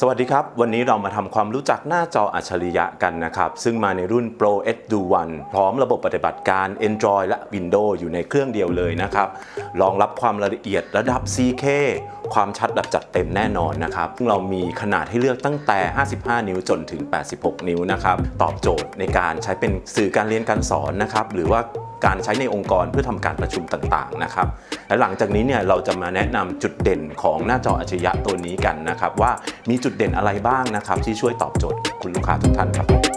สวัสดีครับ วันนี้เรามาทำความรู้จักหน้าจออัจฉริยะกันนะครับ ซึ่งมาในรุ่น Pro Edge Do One พร้อมระบบปฏิบัติการ Android และ Windows อยู่ในเครื่องเดียวเลยนะครับรองรับความละเอียดระดับ 4K ความชัดแบบจัดเต็มแน่นอนนะครับซึ่งเรามีขนาดให้เลือกตั้งแต่ 55 นิ้วจนถึง 86 นิ้วนะครับ ตอบโจทย์ในการใช้เป็นสื่อการเรียนการสอนนะครับ หรือว่า การใช้ในองค์กรเพื่อทำการประชุมต่างๆนะครับและหลังจากนี้เนี่ยเราจะมาแนะนำจุดเด่นของหน้าจออัจฉริยะตัวนี้กันนะครับว่ามีจุดเด่นอะไรบ้างนะครับที่ช่วยตอบโจทย์คุณลูกค้าทุกท่านครับ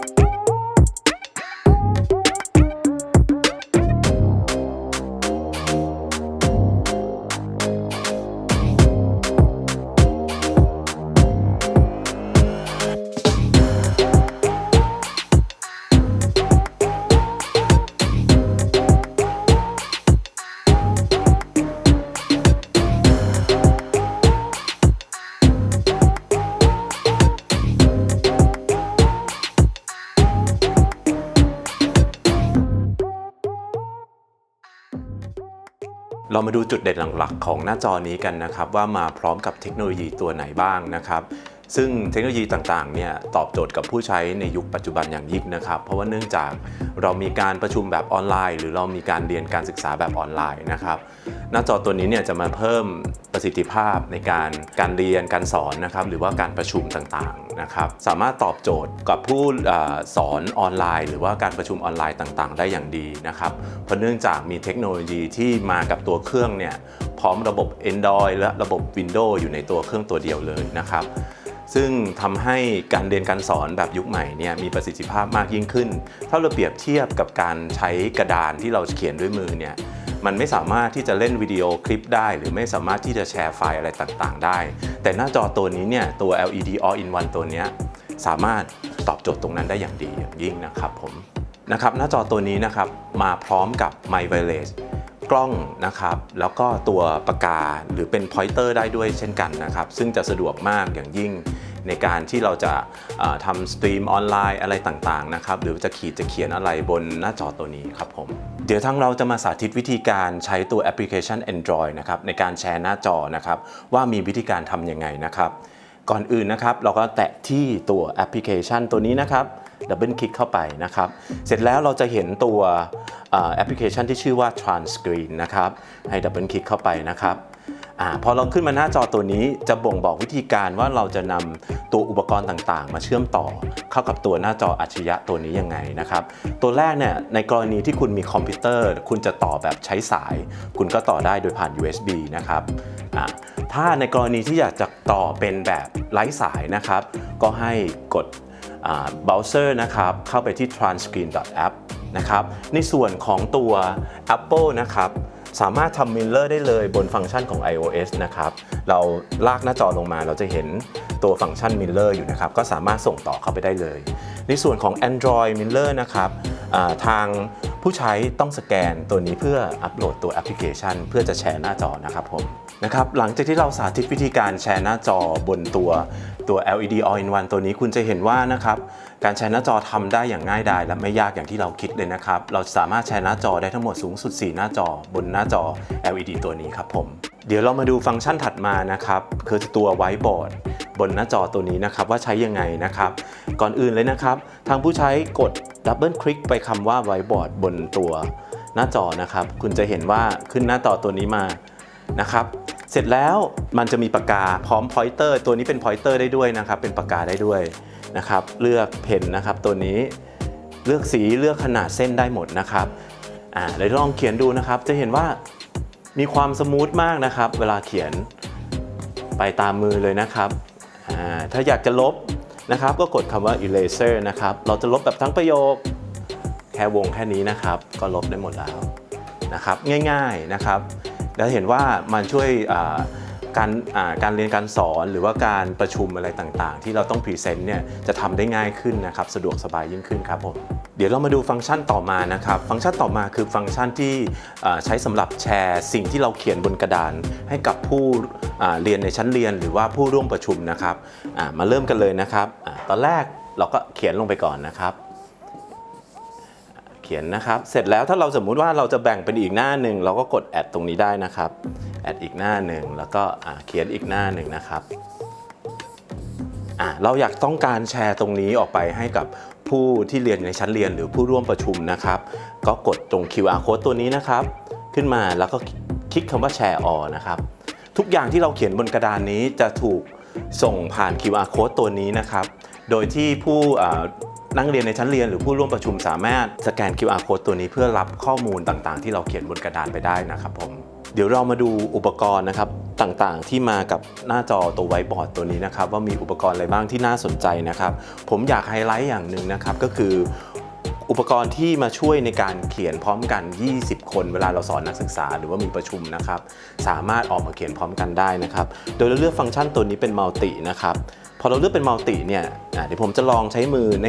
เรามาดูจุดเด่นหลักๆของหน้าจอนี้กันนะครับว่ามาพร้อมกับเทคโนโลยีตัวไหนบ้างนะครับ ซึ่งเทคโนโลยีต่างๆเนี่ยตอบโจทย์กับผู้ใช้ในยุคปัจจุบันอย่างยิ่งนะครับ เพราะว่าเนื่องจากเรามีการประชุมแบบออนไลน์ หรือเรามีการเรียนการศึกษาแบบออนไลน์นะครับ หน้าจอตัวนี้เนี่ยจะมาเพิ่มประสิทธิภาพในการการเรียนการสอนนะครับหรือว่าการประชุมต่างๆนะครับสามารถตอบโจทย์กับผู้อสอนออนไลน์ หรือว่าการประชุมออนไลน์ต่างๆ ได้อย่างดีนะครับเพราะเนื่องจากมีเทคโนโลยีที่มากับตัวเครื่องเนี่ยพร้อมระบบ Android และระบบ Windows อยู่ในตัวเครื่องตัวเดียวเลยนะครับ ซึ่งทำให้การเรียนการสอนแบบยุคใหม่เนี่ยมีประสิทธิภาพมากยิ่งขึ้น ถ้าเราเปรียบเทียบกับการใช้กระดานที่เราเขียนด้วยมือเนี่ยมันไม่สามารถที่จะเล่นวิดีโอคลิปได้ หรือไม่สามารถที่จะแชร์ไฟล์อะไรต่างๆ ได้ แต่หน้าจอตัวนี้เนี่ยตัว LED All in One ตัวนี้สามารถตอบโจทย์ตรงนั้นได้อย่างดีอย่างยิ่งนะครับผมนะครับหน้าจอตัวนี้นะครับมาพร้อมกับ My Wireless กล้องนะครับแล้วก็ตัวปากกาหรือเป็นพอยเตอร์ได้ด้วยเช่นกันนะครับ ซึ่งจะสะดวกมากอย่างยิ่ง ในการที่เราจะทำสตรีมออนไลน์อะไรต่างๆนะครับหรือจะขีดจะเขียนอะไรบนหน้าจอตัวนี้ครับผมเดี๋ยวทั้งเราจะมาสาธิตวิธีการใช้ตัวแอปพลิเคชัน Android นะครับในการแชร์หน้าจอนะครับว่ามีวิธีการทำยังไงนะครับก่อนอื่นนะครับเราก็แตะที่ตัวแอปพลิเคชันตัวนี้นะครับดับเบิลคลิกเข้าไปนะครับ เสร็จแล้วเราจะเห็นตัวแอปพลิเคชันที่ชื่อว่า Transcreen นะครับ ให้ดับเบิลคลิกเข้าไปนะครับ อาพอเราขึ้นมาหน้าจอตัวนี้จะบ่งบอกวิธีการว่าเราจะนำตัวอุปกรณ์ต่างๆ มาเชื่อมต่อเข้ากับตัวหน้าจออัจฉริยะตัวนี้ยังไงนะครับ ตัวแรกเนี่ยในกรณีที่คุณมีคอมพิวเตอร์ คุณจะต่อแบบใช้สาย คุณก็ต่อได้โดยผ่าน USB นะครับอ่าถ้าในกรณีที่อยากจะต่อเป็นแบบไร้สายนะครับ ก็ให้กดเบราว์เซอร์นะครับ เข้าไปที่ transcreen.app นะครับ ในส่วนของตัว Apple นะครับ สามารถทำมิลเลอร์ได้เลยบนฟังก์ชันของ iOS นะครับ เราลากหน้าจอลงมาเราจะเห็นตัวฟังก์ชันมิลเลอร์อยู่นะครับ ก็สามารถส่งต่อเข้าไปได้เลย ในส่วนของ Android Mirror นะครับทางผู้ใช้ต้องสแกนตัวนี้เพื่ออัปโหลดตัวแอปพลิเคชัน เพื่อจะแชร์หน้าจอนะครับผม นะครับหลังจากที่เราสาธิตวิธีการแชร์หน้าจอบนตัวตัว LED All in One ตัวนี้คุณจะเห็นว่านะครับการแชร์หน้าจอทำได้อย่างง่ายดายและไม่ยากอย่างที่เราคิดเลยนะครับเราสามารถแชร์หน้าจอได้ทั้งหมดสูงสุด 4 หน้าจอบนหน้าจอ LED ตัวนี้ครับผมเดี๋ยวเรามาดูฟังก์ชันถัดมานะครับคือตัวไวท์บอร์ดบนหน้าจอตัวนี้นะครับว่าใช้ยังไงนะครับก่อนอื่นเลยนะครับ ทางผู้ใช้กดดับเบิลคลิกไปคำว่าไวท์บอร์ดบนตัวหน้าจอนะครับ คุณจะเห็นว่าขึ้นหน้าจอตัวนี้มานะครับ เสร็จแล้วมันจะมีปากกาพร้อมพอยเตอร์ตัวนี้เป็นพอยเตอร์ได้ด้วยนะครับ เป็นปากกาได้ด้วยนะครับ เลือกเพนนะครับ ตัวนี้เลือกสีเลือกขนาดเส้นได้หมดนะครับอ่าเดี๋ยวลองเขียนดูนะครับ จะเห็นว่ามีความสมูทมากนะครับ เวลาเขียนไปตามมือเลยนะครับอ่าถ้าอยากจะลบนะครับ ก็กดคำว่า eraser นะครับ เราจะลบแบบทั้งประโยคแค่วงแค่นี้นะครับ ก็ลบได้หมดแล้วนะครับ ง่ายๆนะครับ แล้วเห็นว่ามันช่วยการการเรียนการสอนหรือว่าการประชุมอะไรต่างๆ ที่เราต้องพรีเซนต์เนี่ยจะทำได้ง่ายขึ้นนะครับสะดวกสบายยิ่งขึ้นครับผมเดี๋ยวเรามาดูฟังก์ชันต่อมานะครับ ฟังก์ชันต่อมาคือฟังก์ชันที่ใช้สำหรับแชร์สิ่งที่เราเขียนบนกระดาน ให้กับผู้เรียนในชั้นเรียนหรือว่าผู้ร่วมประชุมนะครับอ่ามาเริ่มกันเลยนะครับอตอนแรกเราก็เขียนลงไปก่อนนะครับ ขียนนะครับ เสร็จแล้วถ้าเราสมมุติว่าเราจะแบ่งเป็นอีกหน้าหนึ่งเราก็กดแอดตรงนี้ได้นะครับแอดอีกหน้าหนึ่งแล้วก็เขียนอีกหน้าหนึ่งนะครับเราอยากต้องการแชร์ตรงนี้ออกไปให้กับผู้ที่เรียนในชั้นเรียนหรือผู้ร่วมประชุมนะครับ ก็กดตรง QR code ตัวนี้นะครับ ขึ้นมาแล้วก็คลิกคำว่าแชร์ออนะครับ ทุกอย่างที่เราเขียนบนกระดานนี้จะถูกส่งผ่าน QR code ตัวนี้นะครับ โดยที่ผู้ นักเรียนในชั้นเรียนหรือผู้ร่วมประชุมสามารถสแกน QR code ตัวนี้เพื่อรับข้อมูลต่างๆ ที่เราเขียนบนกระดานไปได้นะครับผมเดี๋ยวเรามาดูอุปกรณ์นะครับต่างๆ ที่มากับหน้าจอตัวไวบอร์ดตัวนี้นะครับว่ามีอุปกรณ์อะไรบ้างที่น่าสนใจนะครับ ผมอยากไฮไลท์อย่างหนึ่งนะครับก็คือ อุปกรณ์ที่มาช่วยในการเขียนพร้อมกัน 20 คน เวลาเราสอนนักศึกษาหรือว่ามีประชุมนะครับ สามารถออกมาเขียนพร้อมกันได้นะครับ โดยเราเลือกฟังก์ชันตัวนี้เป็นมัลตินะครับ พอเราเลือกเป็นมัลติเนี่ยเดี๋ยวผมจะลองใช้มือใน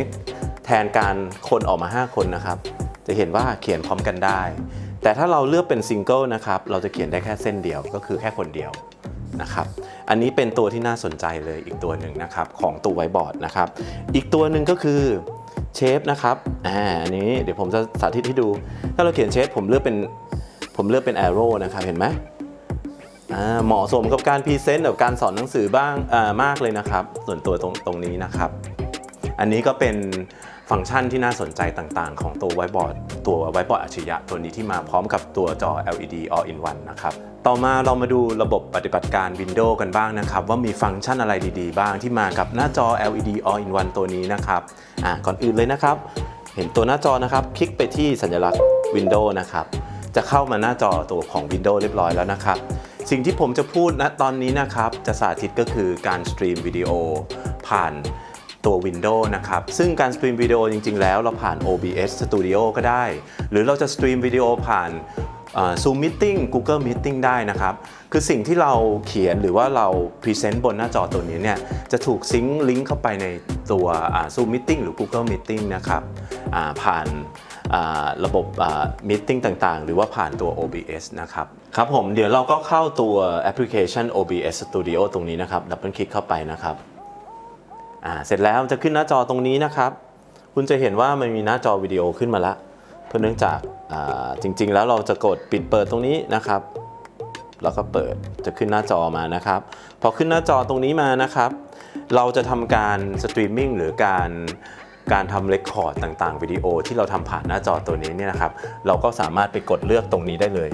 แทนการคนออกมา 5 คนนะครับ จะเห็นว่าเขียนพร้อมกันได้ แต่ถ้าเราเลือกเป็นซิงเกิลนะครับ เราจะเขียนได้แค่เส้นเดียวก็คือแค่คนเดียวนะครับ อันนี้เป็นตัวที่น่าสนใจเลยอีกตัวหนึ่งนะครับของตัวไวบอร์ดนะครับ อีกตัวหนึ่งก็คือ เชฟนะครับ อ่า อันนี้เดี๋ยวผมจะสาธิตให้ดู ถ้าเราเขียนเชฟผมเลือกเป็น ผมเลือกเป็น arrow นะครับ เห็นไหมอ่า เหมาะสมกับการพรีเซนต์กับการสอนหนังสือบ้าง อ่า มากเลยนะครับ ส่วนตัวตรงตรงนี้นะครับ อันนี้ก็เป็น ฟังก์ชันที่น่าสนใจต่างๆ ของตัวไวบอร์ดตัวไวบอร์ดอัจฉริยะตัวนี้ที่มาพร้อมกับตัวจอ LED all in one นะครับต่อมาเรามาดูระบบปฏิบัติการ Windows กันบ้างนะครับ ว่ามีฟังก์ชันอะไรดีๆ บ้างที่มากับหน้าจอ LED all in one ตัวนี้นะครับอะก่อนอื่นเลยนะครับ เห็นตัวหน้าจอนะครับ คลิกไปที่สัญลักษณ์ Windows นะครับ จะเข้ามาหน้าจอตัวของ Windows เรียบร้อยแล้วนะครับสิ่งที่ผมจะพูดณตอนนี้นะครับ จะสาธิตก็คือการสตรีมวิดีโอผ่าน ตัว Windows นะครับ ซึ่งการสตรีมวิดีโอจริง ๆ แล้วเราผ่าน OBS Studio ก็ได้ หรือเราจะสตรีมวิดีโอผ่าน Zoom Meeting Google Meeting ได้นะครับ คือสิ่งที่เราเขียนหรือว่าเราพรีเซนต์บนหน้าจอตัวนี้เนี่ย จะถูกซิงค์ลิงก์เข้าไปในตัว Zoom Meeting หรือ Google Meeting นะครับผ่านระบบมิ팅ต่างๆ หรือว่าผ่านตัว OBS นะครับ ครับผมเดี๋ยวเราก็เข้าตัวแอปพลิเคชัน OBS Studio ตรงนี้นะครับดับเบิลคลิกเข้าไปนะครับ อ่าเสร็จแล้วจะขึ้นหน้าจอตรงนี้นะครับ คุณจะเห็นว่ามันมีหน้าจอวิดีโอขึ้นมาล้วเพราะเนื่องจากอ่าจริง ๆ แล้วเราจะกดปิดเปิดตรงนี้นะครับ แล้วก็เปิดจะขึ้นหน้าจอมานะครับ พอขึ้นหน้าจอตรงนี้มานะครับ เราจะทำการสตรีมมิ่งหรือการการทำเรคคอร์ดต่างๆ วิดีโอที่เราทำผ่านหน้าจอตัวนี้เนี่ยนะครับ เราก็สามารถไปกดเลือกตรงนี้ได้เลย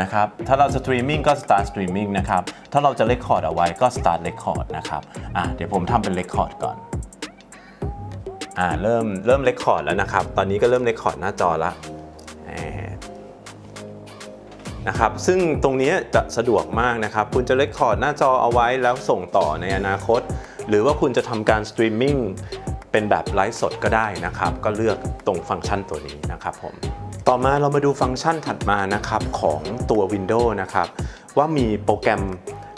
นะครับ ถ้าเราสตรีมมิ่งก็ start streaming นะครับ ถ้าเราจะเรคคอร์ดเอาไว้ก็ start record นะครับ อะเดี๋ยวผมทำเป็นเรคคอร์ดก่อน อ่าเริ่มเริ่มเรคคอร์ดแล้วนะครับ ตอนนี้ก็เริ่มเรคคอร์ดหน้าจอละนะครับ ซึ่งตรงนี้จะสะดวกมากนะครับ คุณจะเลคคอร์ดหน้าจอเอาไว้แล้วส่งต่อในอนาคต หรือว่าคุณจะทำการสตรีมมิ่งเป็นแบบไลฟ์สดก็ได้นะครับ ก็เลือกตรงฟังก์ชันตัวนี้นะครับผม ต่อมาเรามาดูฟังก์ชันถัดมานะครับของตัว Windows นะครับว่ามีโปรแกรม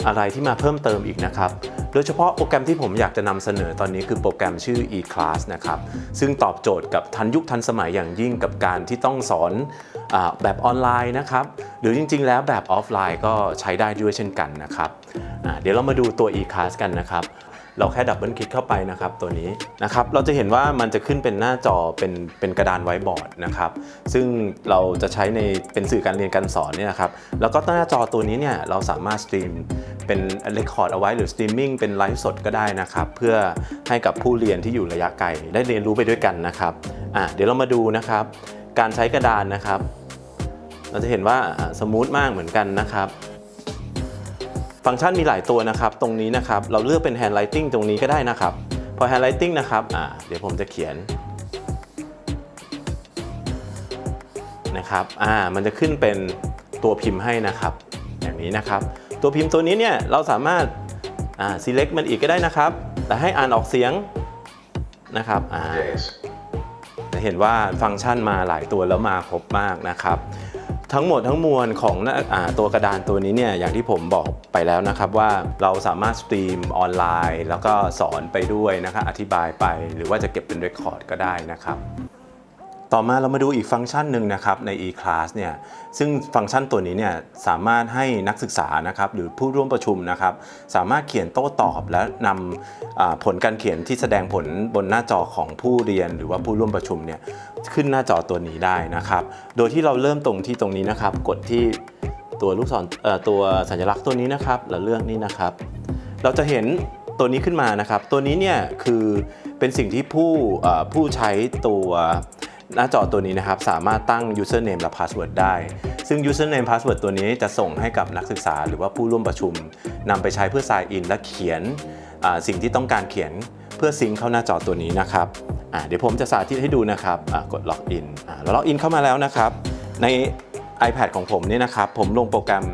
อะไรที่มาเพิ่มเติมอีกนะครับ โดยเฉพาะโปรแกรมที่ผมอยากจะนำเสนอตอนนี้คือโปรแกรมชื่อ e-class นะครับ ซึ่งตอบโจทย์กับทันยุคทันสมัยอย่างยิ่งกับการที่ต้องสอนอแบบออนไลน์นะครับ หรือจริงๆ แล้วแบบออฟไลน์ก็ใช้ได้ด้วยเช่นกันนะครับ เดี๋ยวเรามาดูตัว e-class กันนะครับ เราแค่ดับเบิลคลิกเข้าไปนะครับตัวนี้นะครับเราจะเห็นว่ามันจะขึ้นเป็นหน้าจอเป็นเป็นกระดานไว้บอร์ดนะครับซึ่งเราจะใช้ในเป็นสื่อการเรียนการสอนเนี่ยนะครับแล้วก็หน้าจอตัวนี้เนี่ยเราสามารถสตรีมเป็นเรคคอร์ดเอาไว้หรือสตรีมมิ่งเป็นไลฟ์สดก็ได้นะครับเพื่อให้กับผู้เรียนที่อยู่ระยะไกลได้เรียนรู้ไปด้วยกันนะครับอะเดี๋ยวเรามาดูนะครับการใช้กระดานนะครับ เราจะเห็นว่าสมูทมากเหมือนกันนะครับ ฟังก์ชันมีหลายตัวนะครับ ตรงนี้นะครับ เราเลือกเป็น handwriting ตรงนี้ก็ได้นะครับ พอ handwriting นะครับอ่าเดี๋ยวผมจะเขียนนะครับอ่ามันจะขึ้นเป็นตัวพิมพ์ให้นะครับอย่างนี้นะครับ ตัวพิมพ์ตัวนี้เนี่ยเราสามารถอ่า select มันอีกก็ได้นะครับ แต่ให้อ่านออกเสียงนะครับอ่า days, จะเห็นว่าฟังก์ชันมาหลายตัวแล้วมาครบมากนะครับ ทั้งหมดทั้งมวลของตัวกระดานตัวนี้เนี่ยอย่างที่ผมบอกไปแล้วนะครับว่าเราสามารถสตรีมออนไลน์ แล้วก็สอนไปด้วยนะครับอธิบายไป หรือว่าจะเก็บเป็นเรคคอร์ดก็ได้นะครับ ต่อมาเรามาดูอีกฟังก์ชันหนึ่งนะครับใน e-class เนี่ยซึ่งฟังก์ชันตัวนี้เนี่ยสามารถให้นักศึกษานะครับหรือผู้ร่วมประชุมนะครับสามารถเขียนโต้ตอบและนำผลการเขียนที่แสดงผลบนหน้าจอของผู้เรียนหรือว่าผู้ร่วมประชุมเนี่ยขึ้นหน้าจอตัวนี้ได้นะครับ โดยที่เราเริ่มตรงที่ตรงนี้นะครับ กดที่ตัวลูกศรตัวสัญลักษณ์ตัวนี้นะครับแล้วเลือกนี่นะครับ เราจะเห็นตัวนี้ขึ้นมานะครับ ตัวนี้เนี่ยคือเป็นสิ่งที่ผู้ผู้ใช้ตัว หน้าจอตัวนี้นะครับสามารถตั้ง username และ password ได้ ซึ่ง username password ตัวนี้จะส่งให้กับนักศึกษาหรือว่าผู้ร่วมประชุมนำไปใช้เพื่อ sign in และเขียนสิ่งที่ต้องการเขียนเพื่อซิงเข้าหน้าจอตัวนี้นะครับเดี๋ยวผมจะสาธิตให้ดูนะครับกด login อ่าล้ว login เข้ามาแล้วนะครับ ใน iPad ของผมนี่นะครับ ผมลงโปรแกรม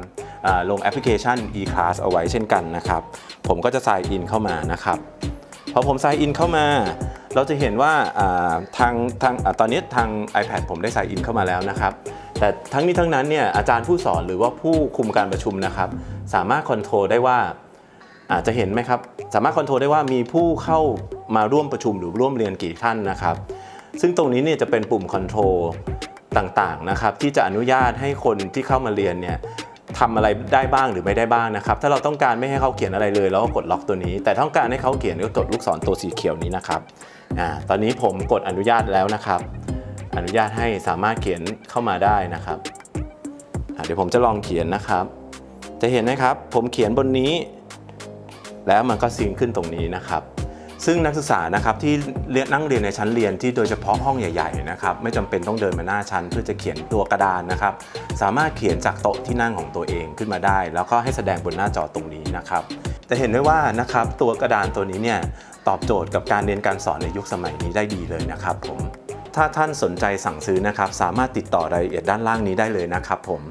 ลงแอปพลิเคชัน eClass เอาไว้เช่นกันนะครับ ผมก็จะ sign in เข้ามานะครับ พอผม sign in เข้ามา เราจะเห็นว่าทางทางอตอนนี้ทาง iPad ผมได้ sign in เข้ามาแล้วนะครับ แต่ทั้งนี้ทั้งนั้นเนี่ยอาจารย์ผู้สอนหรือว่าผู้คุมการประชุมนะครับ สามารถคอนโทรลได้ว่าอาจจะเห็นไหมครับ สามารถคอนโทรลได้ว่ามีผู้เข้ามาร่วมประชุมหรือร่วมเรียนกี่ท่านนะครับ ซึ่งตรงนี้เนี่ยจะเป็นปุ่มคอนโทรลต่างๆนะครับ ที่จะอนุญาตให้คนที่เข้ามาเรียนเนี่ยทำอะไรได้บ้างหรือไม่ได้บ้างนะครับ ถ้าเราต้องการไม่ให้เขาเขียนอะไรเลยเราก็กดล็อกตัวนี้ แต่ต้องการให้เขาเขียนก็กดลูกศรตัวสีเขียวนี้นะครับ อ่าตอนนี้ผมกดอนุญาตแล้วนะครับ อนุญาตให้สามารถเขียนเข้ามาได้นะครับเดี๋ยวผมจะลองเขียนนะครับ จะเห็นไหมครับผมเขียนบนนี้ แล้วมันก็ซิงขึ้นตรงนี้นะครับ ซึ่งนักศึกษานะครับที่เรียนนั่งเรียนในชั้นเรียนที่โดยเฉพาะห้องใหญ่ๆนะครับไม่จำเป็นต้องเดินมาหน้าชั้นเพื่อจะเขียนตัวกระดานนะครับ สามารถเขียนจากโต๊ะที่นั่งของตัวเองขึ้นมาได้ แล้วก็ให้แสดงบนหน้าจอตรงนี้นะครับจะเห็นได้ว่านะครับตัวกระดานตัวนี้เนี่ย ตอบโจทย์กับการเรียนการสอนในยุคสมัยนี้ได้ดีเลยนะครับผมถ้าท่านสนใจสั่งซื้อนะครับ สามารถติดต่อรายละเอียดด้านล่างนี้ได้เลยนะครับผม